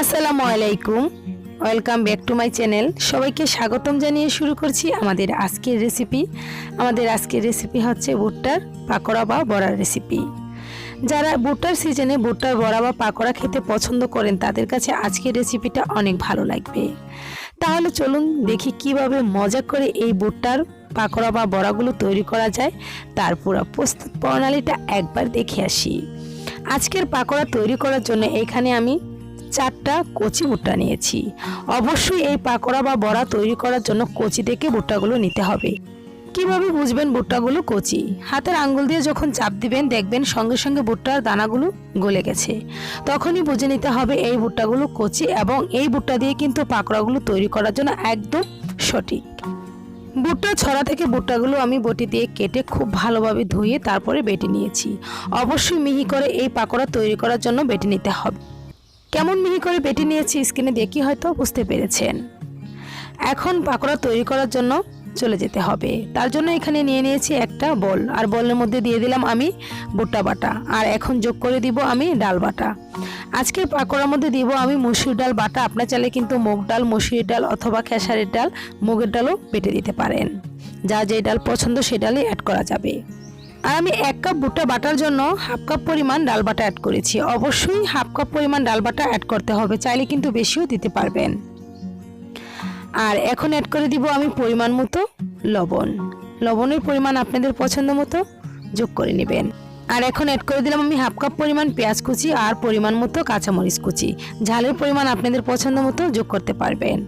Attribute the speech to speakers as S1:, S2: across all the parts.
S1: আসসালামু আলাইকুম। Welcome back to my channel সবাইকে স্বাগতম জানিয়ে শুরু করছি আমাদের আজকের রেসিপি আমাদের আজকের রেসিপি হচ্ছে ভুট্টার পাকোড়া বা বড়ার রেসিপি যারা ভুট্টার সিজনে ভুট্টার বড়া বা পাকোড়া খেতে পছন্দ করেন, তাদের কাছে আজকের রেসিপিটা অনেক ভালো লাগবে। তাহলে চলুন দেখি কীভাবে মজা করে এই ভুট্টার পাকোড়া বা বড়াগুলো তৈরি করা যায়। তার পুরো প্রস্তুত প্রণালীটা একবার দেখে আসি। আজকের পাকোড়া তৈরি করার জন্য এখানে আমি চারটা কচি ভুট্টা নিয়েছি। অবশ্যই এই পাকোড়া বা বড়া তৈরি করার জন্য কচি থেকে ভুট্টাগুলো নিতে হবে। কীভাবে বুঝবেন ভুট্টাগুলো কচি? হাতের আঙ্গুল দিয়ে যখন চাপ দিবেন, দেখবেন সঙ্গে সঙ্গে ভুট্টার দানাগুলো গলে গেছে। তখনই বুঝে নিতে হবে এই ভুট্টাগুলো কচি এবং এই ভুট্টা দিয়ে কিন্তু পাকোড়াগুলো তৈরি করার জন্য একদম সঠিক। ভুট্টা ছড়া থেকে ভুট্টাগুলো আমি বটি দিয়ে কেটে খুব ভালোভাবে ধুয়ে তারপরে বেটে নিয়েছি। অবশ্যই মিহি করে এই পাকোড়া তৈরি করার জন্য বেটে নিতে হবে। কেমন মিহি করে বেটে নিয়েছি স্কিনে দেখি হয়তো বুঝতে পেরেছেন? এখন পাকোড়া তৈরি করার জন্য চলে যেতে হবে। তার জন্য এখানে নিয়ে নিয়েছি একটা বল। আর বলের মধ্যে দিয়ে দিলাম আমি ভুট্টা বাটা। আর এখন যোগ করে দিব আমি ডাল বাটা। আজকে পাকোড়ার মধ্যে দিব আমি মুসুর ডাল বাটা। আপনার চাইলে কিন্তু মুগ ডাল মুসুরির ডাল অথবা খেসারির ডাল মুগের ডালও বেটে দিতে পারেন। যা যে ডাল পছন্দ সে ডালই অ্যাড করা যাবে। আর আমি এক কাপ ভুট্টা বাটার জন্য হাফ কাপ পরিমাণ ডাল বাটা অ্যাড করেছি। অবশ্যই হাফ কাপ পরিমাণ ডাল বাটা অ্যাড করতে হবে, চাইলে কিন্তু বেশিও দিতে পারবেন। আর এখন অ্যাড করে দিব আমি পরিমাণ মতো লবণ। লবণের পরিমাণ আপনাদের পছন্দ মতো যোগ করে নেবেন। আর এখন অ্যাড করে দিলাম আমি হাফ কাপ পরিমাণ পেঁয়াজ কুচি আর পরিমাণ মতো কাঁচামরিচ কুচি। ঝালের পরিমাণ আপনাদের পছন্দ মতো যোগ করতে পারবেন।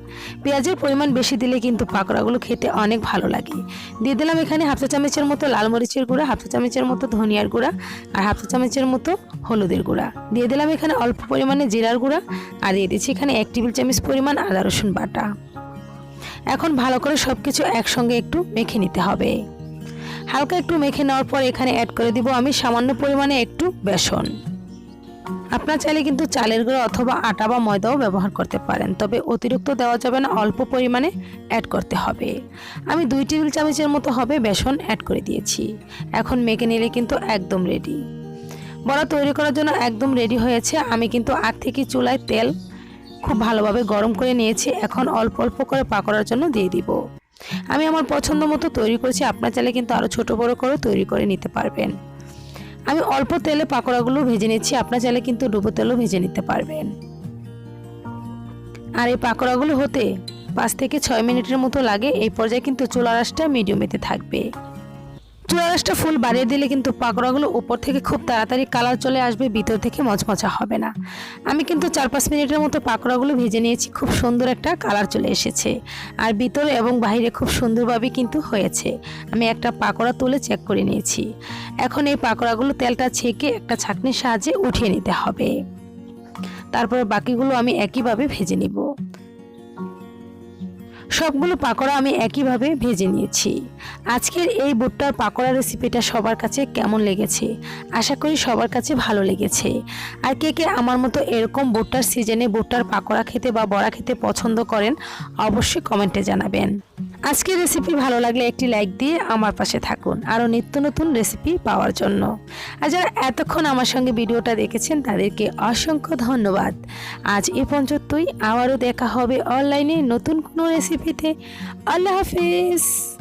S1: পেঁয়াজের পরিমাণ বেশি দিলে কিন্তু পাকোড়াগুলো খেতে অনেক ভালো লাগে। দিয়ে দিলাম এখানে হাফ চা চামচের মতো লাল মরিচের গুঁড়া হাফ চা চামচের মতো ধনিয়ার গুঁড়া আর হাফ চা চামচের মতো হলুদের গুঁড়া। দিয়ে দিলাম এখানে অল্প পরিমাণে জিরার গুঁড়া আর দিয়ে দিচ্ছি এখানে এক টেবিল চামচ পরিমাণ আদা রসুন বাটা। এখন ভালো করে সব কিছু একসঙ্গে একটু মেখে নিতে হবে। হালকা একটু মেখে নেওয়ার পর এখানে অ্যাড করে দিব আমি সামান্য পরিমাণে একটু বেসন। আপনার চাইলে কিন্তু চালের গুঁড়ো অথবা আটা বা ময়দাও ব্যবহার করতে পারেন, তবে অতিরিক্ত দেওয়া যাবে না, অল্প পরিমাণে অ্যাড করতে হবে। আমি দুই টেবিল চামচের মতো হবে বেসন অ্যাড করে দিয়েছি। এখন মেখে নিলে কিন্তু একদম রেডি বড়া তৈরি করার জন্য একদম রেডি হয়েছে। আমি কিন্তু আগ থেকে চুলায় তেল খুব ভালোভাবে গরম করে নিয়েছি। এখন অল্প অল্প করে পাকোড়ার জন্য দিয়ে দিব। আমি আমার পছন্দ মতো তৈরি করেছি, আপনার চাইলে কিন্তু আরও ছোট বড় করে তৈরি করে নিতে পারবেন। আমি অল্প তেলে পাকোড়াগুলো ভেজে নিচ্ছি, আপনার চাইলে কিন্তু ডুবো তেলও ভেজে নিতে পারবেন। আর এই পাকোড়াগুলো হতে পাঁচ থেকে ছয় মিনিটের মতো লাগে, এই পর্যায়ে কিন্তু চুলার আসটা মিডিয়ামেতে থাকবে। রাসটা ফুল বাড়িয়ে দিলে কিন্তু পাকোড়াগুলো উপর থেকে খুব তাড়াতাড়ি কালার চলে আসবে, ভিতর থেকে মচমচা হবে না। আমি কিন্তু চার পাঁচ মিনিটের মতো পাকোড়াগুলো ভেজে নিয়েছি, খুব সুন্দর একটা কালার চলে এসেছে। আর ভিতরে এবং বাইরে খুব সুন্দরভাবে কিন্তু হয়েছে। আমি একটা পাকোড়া তুলে চেক করে নিয়েছি। এখন এই পাকোড়াগুলো তেলটা ছেঁকে একটা ছাঁকনির সাহায্যে উঠিয়ে নিতে হবে। তারপরে বাকিগুলো আমি একইভাবে ভেজে নিব। সবগুলো পাকোড়া আমি একইভাবে ভেজে নিয়েছি। আজকের এই ভুট্টার পাকোড়া রেসিপিটা সবার কাছে কেমন লেগেছে? আশা করি সবার কাছে ভালো লেগেছে। আর কে কে আমার মতো এরকম ভুট্টার সিজনে ভুট্টার পাকোড়া খেতে বা বড়া খেতে পছন্দ করেন, অবশ্যই কমেন্টে জানাবেন। আজকের রেসিপি ভালো লাগলে একটি লাইক দিয়ে আমার পাশে থাকুন। আরও নিত্য নতুন রেসিপি পাওয়ার জন্য। আর যারা এতক্ষণ আমার সঙ্গে ভিডিওটা দেখেছেন, তাদেরকে অসংখ্য ধন্যবাদ। আজ এ পর্যন্তই। আবারও দেখা হবে অনলাইনে নতুন কোনো রেসিপিতে আল্লাহ হাফিজ।